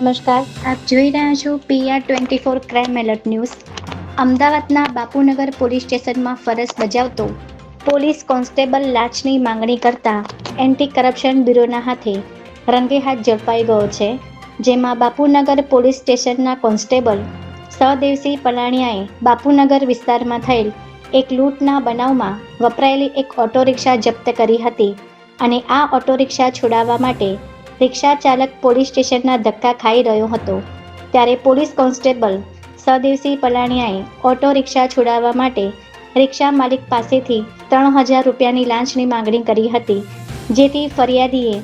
નમસ્કાર. આપ જોઈ રહ્યા છો PR twenty four crime alert news અમદાવાદના બાપુનગર પોલીસ સ્ટેશનમાં ફરજ બજાવતો પોલીસ કોન્સ્ટેબલ લાંચની માંગણી કરતા એન્ટી કરપ્શન બ્યુરોના હાથે રંગે હાથ ઝડપાઈ ગયો છે, જેમાં બાપુનગર પોલીસ સ્ટેશનના કોન્સ્ટેબલ સહદેવસિંહ પલાણિયાએ બાપુનગર વિસ્તારમાં થયેલ એક લૂંટના બનાવમાં વપરાયેલી એક ઓટો રિક્ષા જપ્ત કરી હતી અને આ ઓટો રિક્ષા છોડાવવા માટે રિક્ષા ચાલક પોલીસ સ્ટેશનના ધક્કા ખાઈ રહ્યો હતો. ત્યારે પોલીસ કોન્સ્ટેબલ સદેવસિંહ પલાણિયાએ ઓટો રિક્ષા છોડાવવા માટે રિક્ષા માલિક પાસેથી ત્રણ હજાર રૂપિયાની લાંચની માંગણી કરી હતી, જેથી ફરિયાદીએ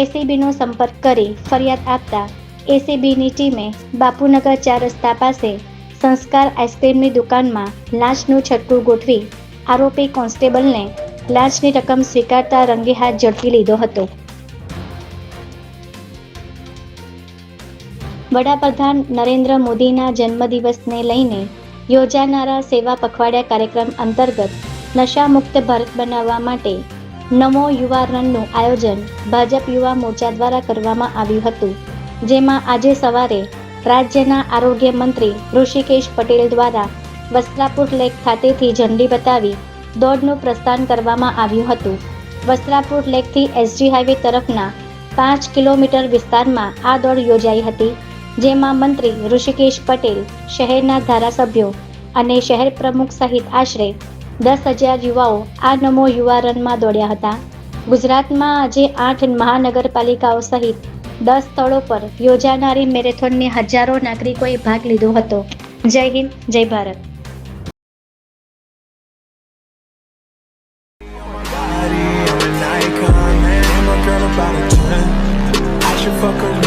એસીબીનો સંપર્ક કરી ફરિયાદ આપતા એસીબીની ટીમે બાપુનગર ચાર રસ્તા પાસે સંસ્કાર આઈસ્ક્રીમની દુકાનમાં લાંચનું છટકું ગોઠવી આરોપી કોન્સ્ટેબલને લાંચની રકમ સ્વીકારતા રંગે હાથ ઝડપી લીધો હતો. વડાપ્રધાન નરેન્દ્ર મોદીના જન્મદિવસને લઈને યોજાનારા સેવા પખવાડિયા કાર્યક્રમ અંતર્ગત નશામુક્ત ભારત બનાવવા માટે નમો યુવા રનનું આયોજન ભાજપ યુવા મોરચા દ્વારા કરવામાં આવ્યું હતું, જેમાં આજે સવારે રાજ્યના આરોગ્ય મંત્રી ઋષિકેશ પટેલ દ્વારા વસ્ત્રાપુર લેક ખાતેથી ઝંડી બતાવી દોડનું પ્રસ્થાન કરવામાં આવ્યું હતું. વસ્ત્રાપુર લેકથી એસજી હાઈવે તરફના પાંચ કિલોમીટર વિસ્તારમાં આ દોડ યોજાઈ હતી. જેમાં મંત્રી ઋષિકેશ પટેલ શહેરના ધારાસભ્યો અને શહેર પ્રમુખ સહિત આશરે દસ હજાર યુવાઓ આ નમો યુવા રનમાં દોડ્યા હતા ગુજરાતમાં આજે આઠ મહાનગરપાલિકાઓ સહિત દસ સ્થળો પર યોજાનારી મેરેથોનની હજારો નાગરિકોએ ભાગ લીધો હતો જય હિન્દ જય Bharat body, I'm an icon, man. My girl about a 10. I should fuck her